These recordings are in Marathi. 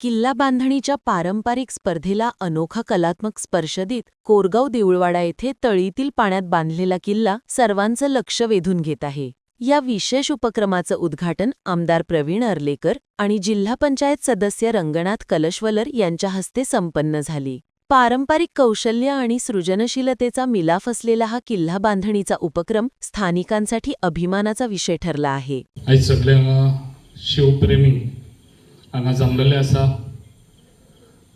किल्ला बांधणीच्या पारंपरिक स्पर्धेला अनोखा कलात्मक स्पर्श देत कोरगाव देऊळवाडा येथे तळीतील पाण्यात बांधलेला किल्ला सर्वांचं लक्ष वेधून घेत आहे. या विशेष उपक्रमाचं उद्घाटन आमदार प्रवीण अर्लेकर आणि जिल्हा पंचायत सदस्य रंगनाथ कलशवलर यांच्या हस्ते संपन्न झाली. पारंपरिक कौशल्य आणि सृजनशीलतेचा मिलाफ असलेला हा किल्ला बांधणीचा उपक्रम स्थानिकांसाठी अभिमानाचा विषय ठरला आहे. शिवप्रेमी हांगा जमलेले आसा.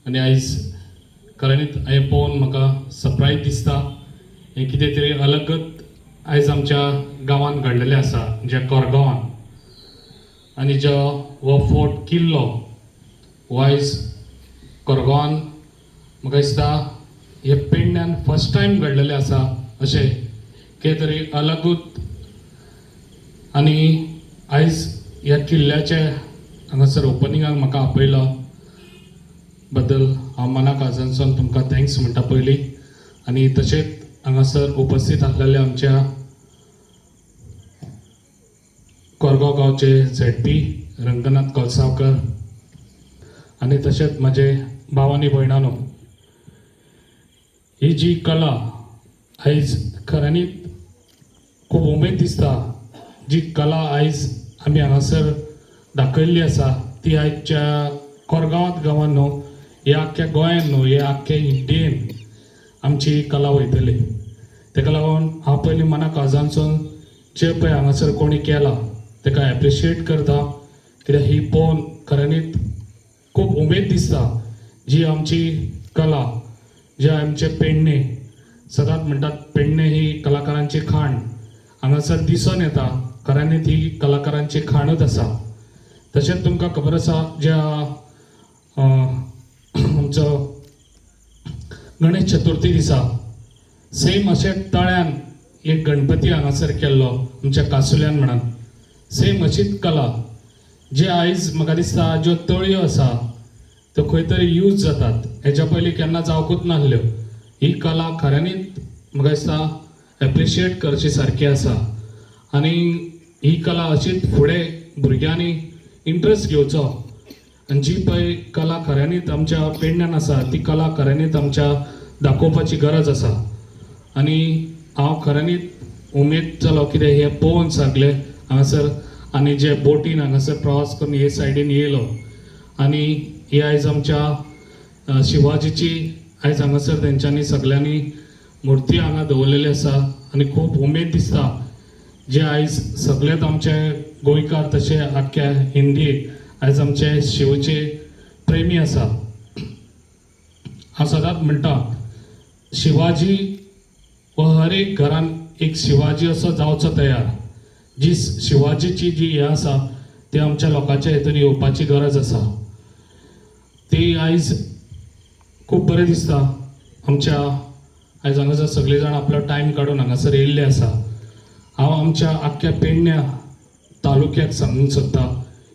आनी आयज खऱ्यांनीच हें पळोवन म्हाका सप्रायज दिसता हें कितें तरी अलगत आयज आमच्या गांवांत घडलेलें आसा जे कोरगांवान आनी जो हो फोर्ट किल्लो हो आयज कोरगांवान म्हाका दिसता हे पेडण्यान फर्स्ट टायम घडलेलें आसा अशें कितें तरी अलगूत. आनी आयज ह्या किल्ल्याचे हांगासर ओपनिंगाक म्हाका आपयलो बद्दल हांव मनाक आजनसून तुमकां थँक्स म्हणटा पयलीं आनी तशेंच हांगासर उपस्थित आसलेले आमच्या कोरगांव गांवचे झेड पी रंगनाथ कोलसावकर आनी तशेंच म्हजे भाव आनी भयणानो ही जी कला आयज खऱ्यांनीच खूब उमेद दिसता. जी कला आयज आमी हांगासर दाखयल्ली आसा ती आयच्या कोरगांवांत गांवांत न्हू ह्या आख्ख्या गोंयान न्हू हे आख्ख्या इंडियेन आमची कला वयतली तेका लागून हांव पयलीं मनाक आजानसून जे पळय हांगासर कोणी केला ताका एप्रिशिएट करता कित्याक ही पळोवन खऱ्यांनीच खूब उमेद दिसता जी आमची कला जे आमचे पेडणे सदांच म्हणटात पेडणे ही कलाकारांची खाण हांगासर दिसून येता खऱ्यांनीच ही कलाकारांची खाणच आसा तशेंच तुमकां खबर आसा ज्या आमचो गणेश चतुर्थी दिसा सेम अशें तळ्यान एक गणपती हांगासर केल्लो आमच्या कासुल्यान म्हणून. सेम अशीच कला जे आयज म्हाका दिसता ज्यो तळयो आसा त्यो खंय तरी यूज जातात. हेच्या पयलीं केन्ना जावंकूच नासल्यो. ही कला खऱ्यांनीच म्हाका दिसता एप्रिशिएट करची सारकी आसा. आनी ही कला अशीच फुडें भुरग्यांनी इंट्रस्ट घेवचो आनी जी पळय कला खऱ्यांनीच आमच्या पेडण्यान आसा ती कला खऱ्यांनीच आमच्या दाखोवपाची गरज आसा आनी हांव खऱ्यांनीच उमेद जालो कितें हें पळोवन सगले हांगासर आनी जे बोटीन हांगासर प्रवास करून हे सायडीन येयलो. आनी ही आयज आमच्या शिवाजीची आयज हांगासर तेंच्यांनी सगल्यांनी मुर्ती हांगा दवरलेली आसा. आनी खूब उमेद दिसता. जे आयज सगळेच आमचे गोंयकार तशे आख्ख्या हिंदीक आयज आमचे शिवचे प्रेमी आसा. हांव सदांच म्हणटा शिवाजी हो हर एक घरान एक शिवाजी असो जावचो तयार. जी शिवाजीची जी हे आसा ती आमच्या लोकांच्या हितून येवपाची गरज आसा. ती आयज खूब बरें दिसता. आमच्या आयज हांगासर सगळे जाण आपलो टायम काडून हांगासर येयल्ले आसा. हांव आमच्या आख्ख्या पेडण्या तालुक्याक सांगूंक सोदता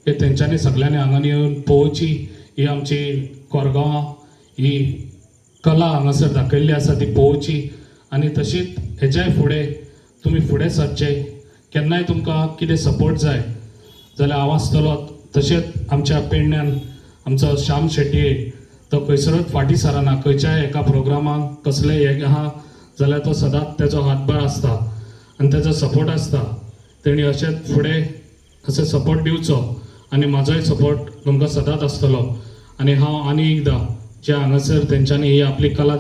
की तेंच्यांनी सगळ्यांनी हांगा येवन पळोवची ही आमची कोरगांवां ही कला हांगासर दाखयल्ली आसा ती पळोवची आनी तशीच हेज्याय फुडें तुमी फुडें सरचे. केन्नाय तुमकां कितें सपोर्ट जाय जाल्यार हांव आसतलो तशेंच आमच्या पेडण्यान आमचो श्याम शेटये तो खंयसरूच फाटी सराना खंयच्याय एका प्रोग्रामाक कसलेय हे आहा जाल्यार तो सदांच तेजो हातभार आसता. आनी तेजो सपोर्ट आसता तेणी अशेंच फुडें असो सपोर्ट दिवचो आनी म्हाजोय सपोर्ट तुमकां सदांच आसतलो आनी हांव आनी एकदां जे हांगासर तेंच्यांनी ही आपली कला